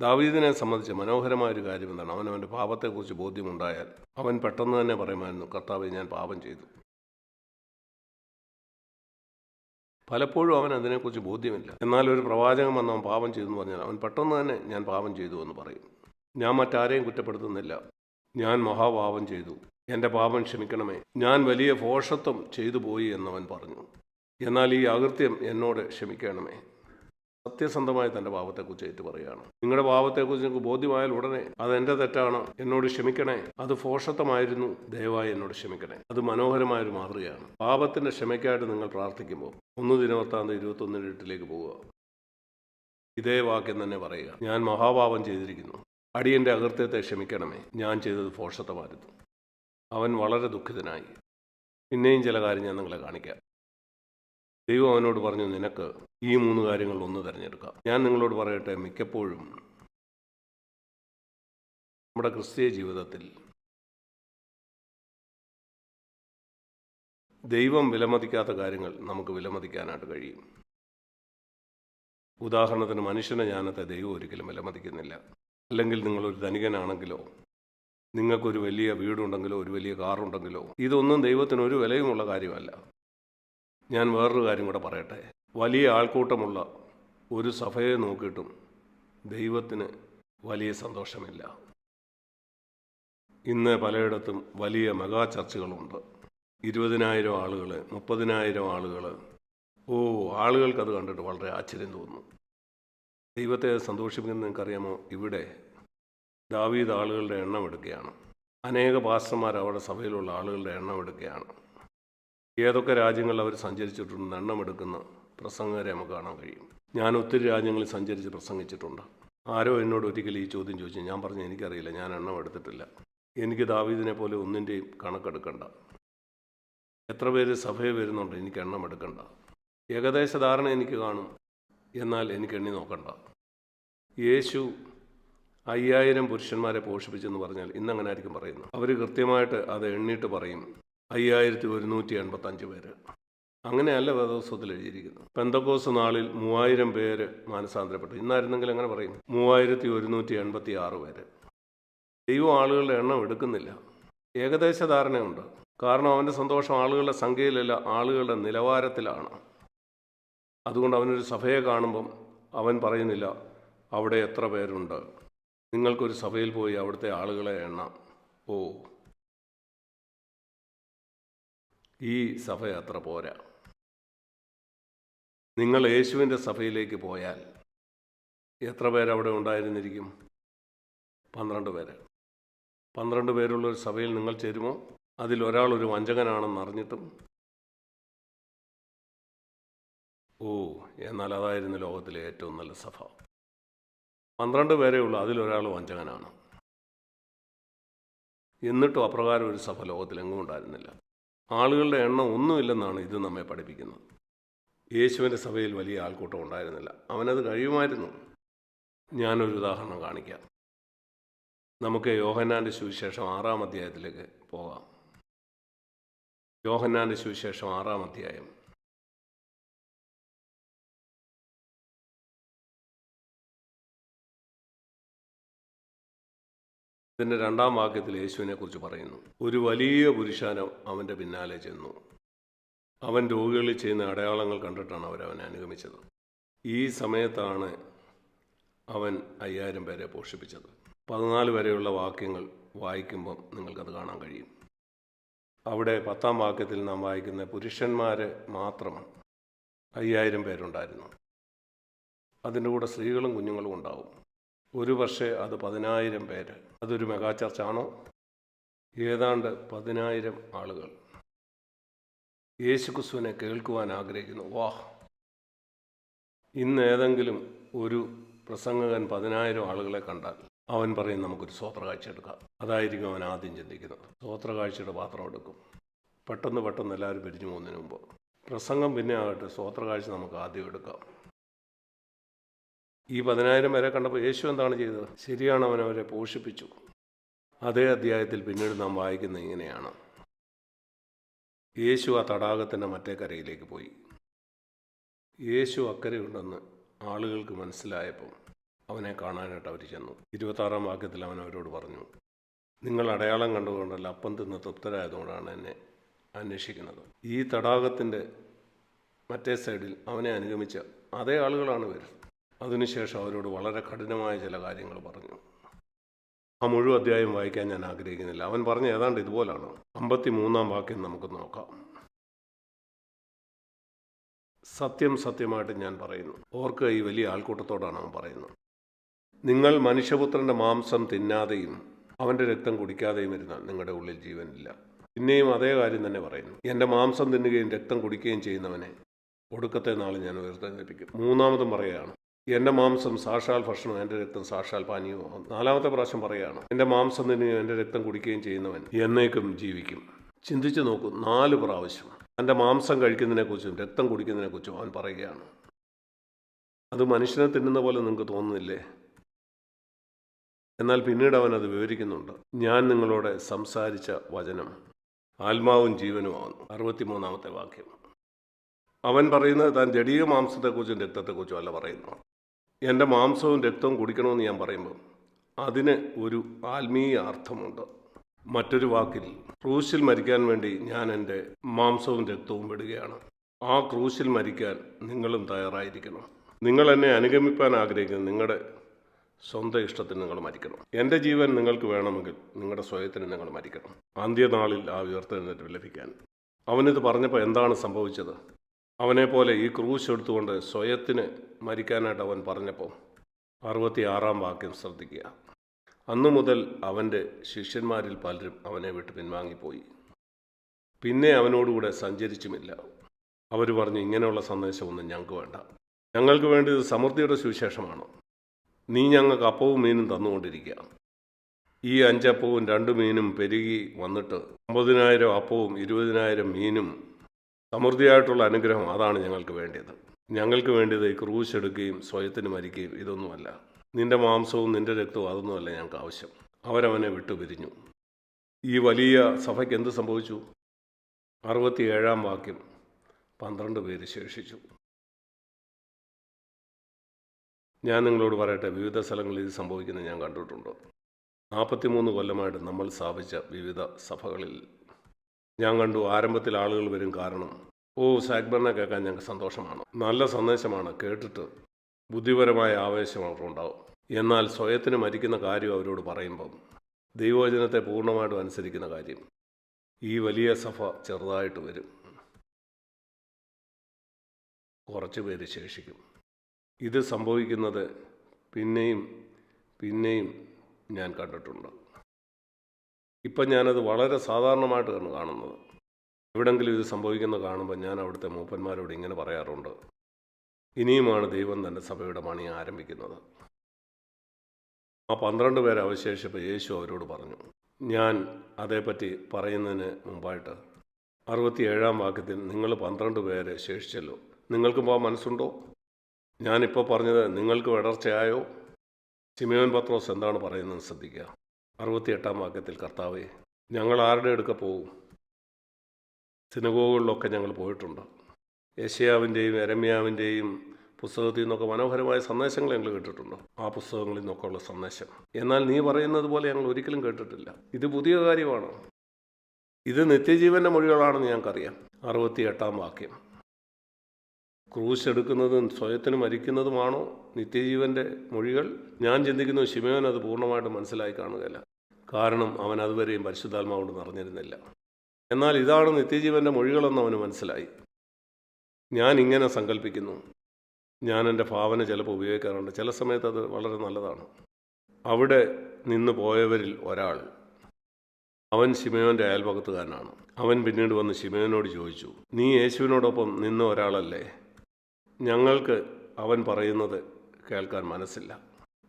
ദാവീദിനെ സംബന്ധിച്ച് മനോഹരമായ ഒരു കാര്യം എന്താണ് അവൻ അവന്റെ പാപത്തെക്കുറിച്ച് ബോധ്യമുണ്ടായാൽ അവൻ പെട്ടെന്ന് തന്നെ പറയുമായിരുന്നു കർത്താവ് ഞാൻ പാപം ചെയ്തു. പലപ്പോഴും അവൻ അതിനെക്കുറിച്ച് ബോധ്യമില്ല. എന്നാൽ ഒരു പ്രവാചകൻ വന്ന് അവൻ പാപം ചെയ്തു എന്ന് പറഞ്ഞാൽ അവൻ പെട്ടെന്ന് തന്നെ ഞാൻ പാപം ചെയ്തു എന്ന് പറയും. ഞാൻ മറ്റാരെയും കുറ്റപ്പെടുത്തുന്നില്ല. ഞാൻ മഹാപാപം ചെയ്തു. എന്റെ പാപം ക്ഷമിക്കണമേ. ഞാൻ വലിയ ഫോഷത്വം ചെയ്തു പോയി എന്നവൻ പറഞ്ഞു. എന്നാൽ ഈ അകൃത്യം എന്നോട് ക്ഷമിക്കണമേ. സത്യസന്ധമായി തന്റെ പാപത്തെക്കുറിച്ച് ഏറ്റു പറയുകയാണ് നിങ്ങളുടെ പാപത്തെക്കുറിച്ച് നിങ്ങൾക്ക് ബോധ്യമായാൽ ഉടനെ അത് എന്റെ തെറ്റാണ്. എന്നോട് ക്ഷമിക്കണേ. അത് ഫോഷത്വമായിരുന്നു ദയവായി എന്നോട് ക്ഷമിക്കണേ. അത് മനോഹരമായൊരു മാതൃകയാണ്. പാപത്തിന്റെ ക്ഷമയ്ക്കായിട്ട് നിങ്ങൾ പ്രാർത്ഥിക്കുമ്പോൾ ഒന്ന് ദിനവൃത്താന്ത ഇരുപത്തൊന്നിന് എട്ടിലേക്ക് പോവുക. ഇതേ വാക്യം തന്നെ പറയുക. ഞാൻ മഹാപാപം ചെയ്തിരിക്കുന്നു. അടിയന്റെ അകൃത്യത്തെ ക്ഷമിക്കണമേ. ഞാൻ ചെയ്തത് ഫോഷത്വമായിരുന്നു അവൻ വളരെ ദുഃഖിതനായി. പിന്നെയും ചില കാര്യം ഞാൻ നിങ്ങളെ കാണിക്കാം. ദൈവം അവനോട് പറഞ്ഞു നിനക്ക് ഈ മൂന്ന് കാര്യങ്ങൾ ഒന്ന് തിരഞ്ഞെടുക്കാം. ഞാൻ നിങ്ങളോട് പറയട്ടെ മിക്കപ്പോഴും നമ്മുടെ ക്രിസ്തീയ ജീവിതത്തിൽ ദൈവം വിലമതിക്കാത്ത കാര്യങ്ങൾ നമുക്ക് വിലമതിക്കാനായിട്ട് കഴിയും. ഉദാഹരണത്തിന് മനുഷ്യന്റെ ജ്ഞാനത്തെ ദൈവം ഒരിക്കലും വിലമതിക്കുന്നില്ല. അല്ലെങ്കിൽ നിങ്ങളൊരു ധനികനാണെങ്കിലോ നിങ്ങൾക്കൊരു വലിയ വീടുണ്ടെങ്കിലോ ഒരു വലിയ കാറുണ്ടെങ്കിലോ ഇതൊന്നും ദൈവത്തിന് ഒരു വിലയുമുള്ള കാര്യമല്ല. ഞാൻ വേറൊരു കാര്യം കൂടെ പറയട്ടെ. വലിയ ആൾക്കൂട്ടമുള്ള ഒരു സഭയെ നോക്കിയിട്ടും ദൈവത്തിന് വലിയ സന്തോഷമില്ല. ഇന്ന് പലയിടത്തും വലിയ മെഗാ ചർച്ചുകളുണ്ട്. ഇരുപതിനായിരം ആളുകൾ മുപ്പതിനായിരം ആളുകൾ ഓ ആളുകൾക്കത് കണ്ടിട്ട് വളരെ ആശ്ചര്യം തോന്നുന്നു. ദൈവത്തെ സന്തോഷിപ്പിക്കുന്ന നിങ്ങൾക്കറിയാമോ? ഇവിടെ ദാവീദ് ആളുകളുടെ എണ്ണം എടുക്കുകയാണ്. അനേക പാസ്റ്റർമാർ അവിടെ സഭയിലുള്ള ആളുകളുടെ എണ്ണം എടുക്കുകയാണ്. ഏതൊക്കെ രാജ്യങ്ങളിൽ അവർ സഞ്ചരിച്ചിട്ടുണ്ട് എണ്ണമെടുക്കുന്ന പ്രസംഗരെ നമുക്ക് കാണാൻ കഴിയും. ഞാൻ ഒത്തിരി രാജ്യങ്ങളിൽ സഞ്ചരിച്ച് പ്രസംഗിച്ചിട്ടുണ്ട്. ആരോ എന്നോട് ഒരിക്കലും ഈ ചോദ്യം ചോദിച്ചു. ഞാൻ പറഞ്ഞു എനിക്കറിയില്ല ഞാൻ എണ്ണം എടുത്തിട്ടില്ല എനിക്ക് ദാവീദിനെ പോലെ ഒന്നിന്റെയും കണക്കെടുക്കണ്ട. എത്ര പേര് സഭയിൽ വരുന്നുണ്ട് എനിക്ക് എണ്ണം എടുക്കണ്ട ഏകദേശ ധാരണ എനിക്ക് കാണും എന്നാൽ എനിക്ക് എണ്ണി നോക്കണ്ട. യേശു അയ്യായിരം പുരുഷന്മാരെ പോഷിപ്പിച്ചെന്ന് പറഞ്ഞാൽ ഇന്നങ്ങനെ ആയിരിക്കും പറയുന്നത്. അവർ കൃത്യമായിട്ട് അത് എണ്ണിയിട്ട് പറയും. അയ്യായിരത്തി ഒരുന്നൂറ്റി എൺപത്തഞ്ച് പേര്. അങ്ങനെയല്ല വേദോത്സവത്തിൽ എഴുതിയിരിക്കുന്നത്. പെന്തക്കോസ് നാളിൽ മൂവായിരം പേര് മാനസാന്തരപ്പെട്ടു. ഇന്നായിരുന്നെങ്കിൽ എങ്ങനെ പറയും? മൂവായിരത്തി ഒരുന്നൂറ്റി എൺപത്തി ആറ് പേര്. ദൈവം ആളുകളുടെ എണ്ണം എടുക്കുന്നില്ല. ഏകദേശ ധാരണയുണ്ട്. കാരണം അവന്റെ സന്തോഷം ആളുകളുടെ സംഖ്യയിലല്ല ആളുകളുടെ നിലവാരത്തിലാണ്. അതുകൊണ്ട് അവനൊരു സഭയെ കാണുമ്പം അവൻ പറയുന്നില്ല അവിടെ എത്ര പേരുണ്ട്? നിങ്ങൾക്കൊരു സഭയിൽ പോയി അവിടുത്തെ ആളുകളെ എണ്ണാം. ഓ ഈ സഭ അത്ര പോരാ. നിങ്ങൾ യേശുവിന്റെ സഭയിലേക്ക് പോയാൽ എത്ര പേരവിടെ ഉണ്ടായിരുന്നിരിക്കും? പന്ത്രണ്ട് പേര്. പന്ത്രണ്ട് പേരുള്ള ഒരു സഭയിൽ നിങ്ങൾ ചേരുമോ? അതിൽ ഒരാൾ ഒരു വഞ്ചകനാണെന്ന് അറിഞ്ഞിട്ടും? ഓ എന്നാൽ അതായിരുന്നു ലോകത്തിലെ ഏറ്റവും നല്ല സഭ. പന്ത്രണ്ട് പേരേ ഉള്ളൂ അതിലൊരാൾ വഞ്ചകനാണ്. എന്നിട്ടും അപ്രകാരം ഒരു സഭ ലോകത്തിലെങ്ങും ഉണ്ടായിരുന്നില്ല. ആളുകളുടെ എണ്ണം ഒന്നുമില്ലെന്നാണ് ഇത് നമ്മെ പഠിപ്പിക്കുന്നത്. യേശുവിന്റെ സഭയിൽ വലിയ ആൾക്കൂട്ടം ഉണ്ടായിരുന്നില്ല. അവനത് കഴിയുമായിരുന്നു. ഞാനൊരു ഉദാഹരണം കാണിക്കാം. നമുക്ക് യോഹന്നാന്റെ സുവിശേഷം ആറാം അധ്യായത്തിലേക്ക് പോകാം. യോഹന്നാന്റെ സുവിശേഷം ആറാം അധ്യായം. ഇതിന്റെ രണ്ടാം വാക്യത്തിൽ യേശുവിനെ കുറിച്ച് പറയുന്നു. ഒരു വലിയ പുരുഷാനം അവന്റെ പിന്നാലെ ചെന്നു. അവൻ രോഗികളിൽ ചെയ്യുന്ന അടയാളങ്ങൾ കണ്ടിട്ടാണ് അവരവനെ അനുഗമിച്ചത്. ഈ സമയത്താണ് അവൻ അയ്യായിരം പേരെ പോഷിപ്പിച്ചത്. പതിനാല് വരെയുള്ള വാക്യങ്ങൾ വായിക്കുമ്പം നിങ്ങൾക്കത് കാണാൻ കഴിയും. അവിടെ പത്താം വാക്യത്തിൽ നാം വായിക്കുന്ന പുരുഷന്മാർ മാത്രം അയ്യായിരം പേരുണ്ടായിരുന്നു. അതിന്റെ കൂടെ സ്ത്രീകളും കുഞ്ഞുങ്ങളും ഉണ്ടാവും. ഒരു പക്ഷേ അത് പതിനായിരം പേര്. അതൊരു മെഗാ ചർച്ചാണോ? ഏതാണ്ട് പതിനായിരം ആളുകൾ. യേശുക്രിസ്തുവിനെ കേൾക്കുവാൻ ആഗ്രഹിക്കുന്നു. വാഹ്. ഇന്ന് ഏതെങ്കിലും ഒരു പ്രസംഗകൻ പതിനായിരം ആളുകളെ കണ്ടാൽ അവൻ പറയും നമുക്കൊരു സ്വോത്ര കാഴ്ച എടുക്കാം. അതായിരിക്കും അവൻ ആദ്യം ചിന്തിക്കുന്നത്. സ്വോത്ര കാഴ്ചയുടെ പാത്രം എടുക്കും. പെട്ടെന്ന് പെട്ടെന്ന് എല്ലാവരും പിരിഞ്ഞു പോകുന്നതിന് മുമ്പ്. പ്രസംഗം പിന്നെ ആകട്ടെ സ്വോത്ര കാഴ്ച നമുക്ക് ആദ്യം എടുക്കാം. ഈ പതിനായിരം പേരെ കണ്ടപ്പോൾ യേശു എന്താണ് ചെയ്തത്? ശരിയാണ് അവൻ അവരെ പോഷിപ്പിച്ചു. അതേ അധ്യായത്തിൽ പിന്നീട് നാം വായിക്കുന്നത് ഇങ്ങനെയാണ്. യേശു ആ തടാകത്തിന്റെ മറ്റേ കരയിലേക്ക് പോയി. യേശു അക്കരയുണ്ടെന്ന് ആളുകൾക്ക് മനസ്സിലായപ്പോൾ അവനെ കാണാനായിട്ട് അവർ ചെന്നു. ഇരുപത്താറാം വാക്യത്തിൽ അവൻ അവരോട് പറഞ്ഞു നിങ്ങൾ അടയാളം കണ്ടുകൊണ്ടല്ല അപ്പം തിന്ന് തൃപ്തരായതുകൊണ്ടാണ് എന്നെ അന്വേഷിക്കുന്നത്. ഈ തടാകത്തിന്റെ മറ്റേ സൈഡിൽ അവനെ അനുഗമിച്ച അതേ ആളുകളാണ് ഇവർ. അതിനുശേഷം അവരോട് വളരെ കഠിനമായ ചില കാര്യങ്ങൾ പറഞ്ഞു. ആ മുഴുവൻ അധ്യായം വായിക്കാൻ ഞാൻ ആഗ്രഹിക്കുന്നില്ല. അവൻ പറഞ്ഞ ഏതാണ്ട് ഇതുപോലാണ്. അമ്പത്തി മൂന്നാം വാക്യം നമുക്ക് നോക്കാം. സത്യം സത്യമായിട്ട് ഞാൻ പറയുന്നു. ഓർക്ക് ഈ വലിയ ആൾക്കൂട്ടത്തോടാണ് അവൻ പറയുന്നത്. നിങ്ങൾ മനുഷ്യപുത്രന്റെ മാംസം തിന്നാതെയും അവന്റെ രക്തം കുടിക്കാതെയും ഇരുന്നാൽ നിങ്ങളുടെ ഉള്ളിൽ ജീവനില്ല. പിന്നെയും അതേ കാര്യം തന്നെ പറയുന്നു. എന്റെ മാംസം തിന്നുകയും രക്തം കുടിക്കുകയും ചെയ്യുന്നവനെ ഒടുക്കത്തെ നാൾ ഞാൻ ഉയർത്തെഴുന്നേൽപ്പിക്കും മൂന്നാമതും പറയുകയാണ് എന്റെ മാംസം സാക്ഷാൽ ഭക്ഷണം എന്റെ രക്തം സാക്ഷാൽ പാനീയവും നാലാമത്തെ പ്രാവശ്യം പറയുകയാണ് എന്റെ മാംസം തന്നെ എന്റെ രക്തം കുടിക്കുകയും ചെയ്യുന്നവൻ എന്നേക്കും ജീവിക്കും. ചിന്തിച്ചു നോക്കൂ നാല് പ്രാവശ്യം തന്റെ മാംസം കഴിക്കുന്നതിനെക്കുറിച്ചും രക്തം കുടിക്കുന്നതിനെക്കുറിച്ചും അവൻ പറയുകയാണ്. അത് മനുഷ്യനെ തിന്നുന്ന പോലെ നിങ്ങൾക്ക് തോന്നുന്നില്ലേ? എന്നാൽ പിന്നീട് അവൻ അത് വിവരിക്കുന്നുണ്ട്. ഞാൻ നിങ്ങളോട് സംസാരിച്ച വചനം ആത്മാവും ജീവനുമാകുന്നു അറുപത്തിമൂന്നാമത്തെ വാക്യം. അവൻ പറയുന്നത് താൻ ജടീയ മാംസത്തെക്കുറിച്ചും രക്തത്തെക്കുറിച്ചും അല്ല പറയുന്നു എന്റെ മാംസവും രക്തവും കുടിക്കണമെന്ന് ഞാൻ പറയുമ്പോൾ അതിന് ഒരു ആത്മീയ അർത്ഥമുണ്ട്. മറ്റൊരു വാക്കിൽ ക്രൂശിൽ മരിക്കാൻ വേണ്ടി ഞാൻ എന്റെ മാംസവും രക്തവും വിടുകയാണ്. ആ ക്രൂശിൽ മരിക്കാൻ നിങ്ങളും തയ്യാറായിരിക്കണം. നിങ്ങൾ എന്നെ അനുഗമിപ്പാൻ ആഗ്രഹിക്കുന്ന നിങ്ങളുടെ സ്വന്തം ഇഷ്ടത്തിന് നിങ്ങൾ മരിക്കണം. എന്റെ ജീവൻ നിങ്ങൾക്ക് വേണമെങ്കിൽ നിങ്ങളുടെ സ്വയത്തിന് നിങ്ങൾ മരിക്കണം. അന്ത്യനാളിൽ ആ ഉയർത്തെഴുന്നേറ്റ് ലഭിക്കാൻ അവനിത് പറഞ്ഞപ്പോൾ എന്താണ് സംഭവിച്ചത്? അവനെപ്പോലെ ഈ ക്രൂശ് എടുത്തുകൊണ്ട് സ്വയത്തിന് മരിക്കാനായിട്ട് അവൻ പറഞ്ഞപ്പോൾ അറുപത്തി ആറാം വാക്യം ശ്രദ്ധിക്കുക. അന്നു മുതൽ അവന്റെ ശിഷ്യന്മാരിൽ പലരും അവനെ വിട്ട് പിൻവാങ്ങിപ്പോയി. പിന്നെ അവനോടുകൂടെ സഞ്ചരിച്ചുമില്ല. അവർ പറഞ്ഞു ഇങ്ങനെയുള്ള സന്ദേശമൊന്നും ഞങ്ങൾക്ക് വേണ്ട. ഞങ്ങൾക്ക് വേണ്ടി ഇത് സമൃദ്ധിയുടെ സുവിശേഷമാണ്. നീ ഞങ്ങൾക്ക് അപ്പവും മീനും തന്നുകൊണ്ടിരിക്കുക. ഈ അഞ്ചപ്പവും രണ്ട് മീനും പെരുകി വന്നിട്ട് അമ്പതിനായിരം അപ്പവും ഇരുപതിനായിരം മീനും സമൃദ്ധിയായിട്ടുള്ള അനുഗ്രഹം അതാണ് ഞങ്ങൾക്ക് വേണ്ടിയത്. ഞങ്ങൾക്ക് വേണ്ടിയത് ഈ ക്രൂശ് എടുക്കുകയും സ്വയത്തിന് മരിക്കുകയും ഇതൊന്നുമല്ല. നിന്റെ മാംസവും നിന്റെ രക്തവും അതൊന്നുമല്ല ഞങ്ങൾക്ക് ആവശ്യം. അവരവനെ വിട്ടുപിരിഞ്ഞു. ഈ വലിയ സഭയ്ക്ക് എന്ത് സംഭവിച്ചു? അറുപത്തിയേഴാം വാക്യം പന്ത്രണ്ട് പേര് ശേഷിച്ചു. ഞാൻ നിങ്ങളോട് പറയട്ടെ വിവിധ സ്ഥലങ്ങളിൽ ഇത് സംഭവിക്കുന്നത് ഞാൻ കണ്ടിട്ടുണ്ട്. നാൽപ്പത്തിമൂന്ന് കൊല്ലമായിട്ട് നമ്മൾ സ്ഥാപിച്ച വിവിധ സഭകളിൽ ഞാൻ കണ്ടു ആരംഭത്തിൽ ആളുകൾ വരും കാരണം. ഓ സാഗ്ബറിനെ കേൾക്കാൻ ഞങ്ങൾക്ക് സന്തോഷമാണ്. നല്ല സന്ദേശമാണ് കേട്ടിട്ട് ബുദ്ധിപരമായ ആവേശം അവർക്കുണ്ടാവും. എന്നാൽ സ്വയത്തിന് മരിക്കുന്ന കാര്യം അവരോട് പറയുമ്പം ദൈവവചനത്തെ പൂർണമായിട്ടും അനുസരിക്കുന്ന കാര്യം ഈ വലിയ സഭ ചെറുതായിട്ട് വരും. കുറച്ച് പേര് ശേഷിക്കും. ഇത് സംഭവിക്കുന്നത് പിന്നെയും പിന്നെയും ഞാൻ കണ്ടിട്ടുണ്ട്. ഇപ്പം ഞാനത് വളരെ സാധാരണമായിട്ടാണ് കാണുന്നത്. എവിടെങ്കിലും ഇത് സംഭവിക്കുന്നത് കാണുമ്പോൾ ഞാൻ അവിടുത്തെ മൂപ്പന്മാരോട് ഇങ്ങനെ പറയാറുണ്ട്. ഇനിയുമാണ് ദൈവം തന്റെ സഭയുടെ പണി ആരംഭിക്കുന്നത്. ആ പന്ത്രണ്ട് പേരെ അവശേഷിപ്പോൾ യേശു അവരോട് പറഞ്ഞു ഞാൻ അതേപ്പറ്റി പറയുന്നതിന് മുമ്പായിട്ട് അറുപത്തിയേഴാം വാക്യത്തിൽ നിങ്ങൾ പന്ത്രണ്ട് പേരെ ശേഷിച്ചല്ലോ. നിങ്ങൾക്കും ആ മനസ്സുണ്ടോ? ഞാനിപ്പോൾ പറഞ്ഞത് നിങ്ങൾക്ക് വിടർച്ചയായോ സിമിയോൻ പത്രോസ് എന്താണ് പറയുന്നത് ശ്രദ്ധിക്കുക. അറുപത്തിയെട്ടാം വാക്യത്തിൽ കർത്താവെ ഞങ്ങൾ ആരുടെ അടുക്ക പോകും സിനഗോകളിലൊക്കെ ഞങ്ങൾ പോയിട്ടുണ്ട്. യശയാവിന്റെയും എരമ്യാവിന്റെയും പുസ്തകത്തിൽ നിന്നൊക്കെ മനോഹരമായ സന്ദേശങ്ങൾ ഞങ്ങൾ കേട്ടിട്ടുണ്ട്. ആ പുസ്തകങ്ങളിൽ നിന്നൊക്കെയുള്ള സന്ദേശം. എന്നാൽ നീ പറയുന്നത് പോലെ ഞങ്ങൾ ഒരിക്കലും കേട്ടിട്ടില്ല. ഇത് പുതിയ കാര്യമാണ്. ഇത് നിത്യജീവന്റെ മൊഴികളാണെന്ന് ഞങ്ങൾക്കറിയാം. അറുപത്തി എട്ടാം വാക്യം. ക്രൂശ് എടുക്കുന്നതും സ്വയത്തിന് മരിക്കുന്നതുമാണോ നിത്യജീവന്റെ മൊഴികൾ? ഞാൻ ചിന്തിക്കുന്നു ശിമയോൻ അത് പൂർണമായിട്ട് മനസ്സിലായി കാണുകയില്ല. കാരണം അവൻ അതുവരെയും പരിശുദ്ധാത്മാവോട് നിറഞ്ഞിരുന്നില്ല. എന്നാൽ ഇതാണ് നിത്യജീവന്റെ മൊഴികളെന്ന് അവന് മനസ്സിലായി. ഞാൻ ഇങ്ങനെ സങ്കല്പിക്കുന്നു ഞാൻ എന്റെ ഭാവന ചിലപ്പോൾ ഉപയോഗിക്കാറുണ്ട്. ചില സമയത്ത് അത് വളരെ നല്ലതാണ്. അവിടെ നിന്ന് പോയവരിൽ ഒരാൾ. അവൻ ശിമയോന്റെ അയൽപക്കത്തുകാരനാണ്. അവൻ പിന്നീട് വന്ന് ശിമയോനോട് ചോദിച്ചു നീ യേശുവിനോടൊപ്പം നിന്ന ഒരാളല്ലേ? ഞങ്ങൾക്ക് അവൻ പറയുന്നത് കേൾക്കാൻ മനസ്സില്ല.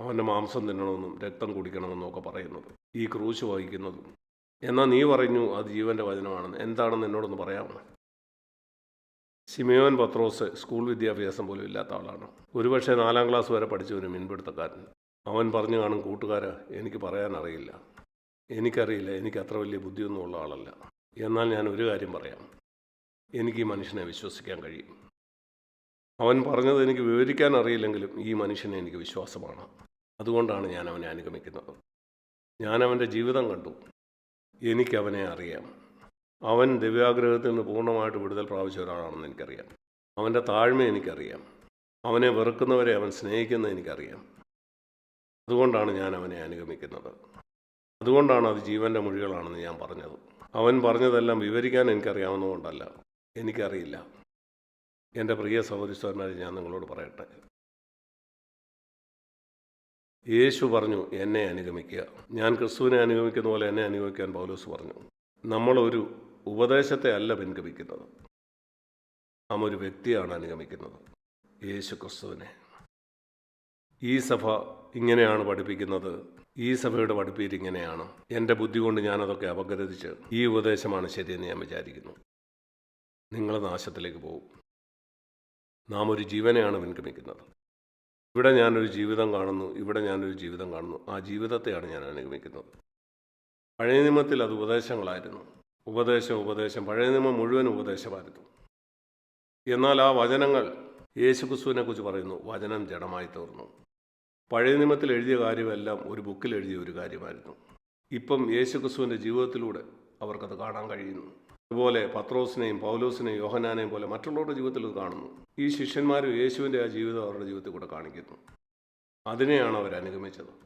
അവന്റെ മാംസം തിന്നണമെന്നും രക്തം കുടിക്കണമെന്നും ഒക്കെ പറയുന്നത് ഈ ക്രൂശ് വഹിക്കുന്നതും. എന്നാൽ നീ പറഞ്ഞു അത് ജീവന്റെ വചനമാണെന്ന്. എന്താണെന്ന് എന്നോടൊന്ന് പറയാമോ? സിമിയോൻ പത്രോസ് സ്കൂൾ വിദ്യാഭ്യാസം പോലും ഇല്ലാത്ത ആളാണ്. ഒരുപക്ഷെ നാലാം ക്ലാസ് വരെ പഠിച്ച ഒരു മീൻപിടുത്തക്കാരൻ. അവൻ പറഞ്ഞു കാണും കൂട്ടുകാരെ എനിക്ക് പറയാനറിയില്ല. എനിക്കറിയില്ല എനിക്ക് അത്ര വലിയ ബുദ്ധിയൊന്നും ഉള്ള ആളല്ല. എന്നാൽ ഞാൻ ഒരു കാര്യം പറയാം. എനിക്ക് ഈ മനുഷ്യനെ വിശ്വസിക്കാൻ കഴിയും. അവൻ പറഞ്ഞത് എനിക്ക് വിവരിക്കാൻ അറിയില്ലെങ്കിലും ഈ മനുഷ്യനെ എനിക്ക് വിശ്വാസമാണ്. അതുകൊണ്ടാണ് ഞാൻ അവനെ അനുഗമിക്കുന്നത്. ഞാൻ അവന്റെ ജീവിതം കണ്ടു. എനിക്കവനെ അറിയാം. അവൻ ദിവ്യാഗ്രഹത്തിൽ നിന്ന് പൂർണമായിട്ട് വിടുതൽ പ്രാപിച്ച ഒരാളാണെന്ന് എനിക്കറിയാം. അവന്റെ താഴ്മ എനിക്കറിയാം. അവനെ വെറുക്കുന്നവരെ അവൻ സ്നേഹിക്കുന്നത് എനിക്കറിയാം. അതുകൊണ്ടാണ് ഞാൻ അവനെ അനുഗമിക്കുന്നത്. അതുകൊണ്ടാണ് അത് ജീവന്റെ മൊഴികളാണെന്ന് ഞാൻ പറഞ്ഞത്. അവൻ പറഞ്ഞതെല്ലാം വിവരിക്കാൻ എനിക്കറിയാവുന്നതുകൊണ്ടല്ല. എനിക്കറിയില്ല. എന്റെ പ്രിയ സഹോദരിസ്വരന്മാരെ ഞാൻ നിങ്ങളോട് പറയട്ടെ. യേശു പറഞ്ഞു എന്നെ അനുഗമിക്കുക. ഞാൻ ക്രിസ്തുവിനെ അനുഗമിക്കുന്ന പോലെ എന്നെ അനുഗമിക്കാൻ പൗലോസ് പറഞ്ഞു. നമ്മളൊരു ഉപദേശത്തെ അല്ല പിൻഗമിക്കുന്നത്. നാം ഒരു വ്യക്തിയാണ് അനുഗമിക്കുന്നത്. യേശു ക്രിസ്തുവിനെ. ഈ സഭ ഇങ്ങനെയാണ് പഠിപ്പിക്കുന്നത്. ഈ സഭയുടെ പഠിപ്പീര് ഇങ്ങനെയാണ്. എന്റെ ബുദ്ധി കൊണ്ട് ഞാനതൊക്കെ അപഗ്രഥിച്ച് ഈ ഉപദേശമാണ് ശരിയെന്ന് ഞാൻ വിചാരിക്കുന്നു. നിങ്ങൾ നാശത്തിലേക്ക് പോകും നാം ഒരു ജീവനെയാണ് അനുഗമിക്കുന്നത് ഇവിടെ ഞാനൊരു ജീവിതം കാണുന്നു ഇവിടെ ഞാനൊരു ജീവിതം കാണുന്നു. ആ ജീവിതത്തെയാണ് ഞാൻ അനുഗമിക്കുന്നത്. പഴയ നിയമത്തിൽ അത് ഉപദേശങ്ങളായിരുന്നു. ഉപദേശം ഉപദേശം പഴയ നിയമം മുഴുവൻ ഉപദേശമായിരുന്നു. എന്നാൽ ആ വചനങ്ങൾ യേശുക്രിസ്തുവിനെ കുറിച്ച് പറയുന്നു വചനം ജഡമായി തീർന്നു. പഴയ നിയമത്തിൽ എഴുതിയ കാര്യമെല്ലാം ഒരു ബുക്കിൽ എഴുതിയ ഒരു കാര്യമായിരുന്നു. ഇപ്പം യേശുക്രിസ്തുവിന്റെ ജീവിതത്തിലൂടെ അവർക്കത് കാണാൻ കഴിയുന്നു. അതുപോലെ പത്രോസിനെയും പൗലോസിനെയും യോഹനാനെയും പോലെ മറ്റുള്ളവരുടെ ജീവിതത്തിൽ കാണുന്നു. ഈ ശിഷ്യന്മാരും യേശുവിന്റെ ആ ജീവിതം അവരുടെ ജീവിതത്തിൽ കൂടെ കാണിക്കുന്നു. അതിനെയാണ് അവർ അനുഗമിച്ചത്.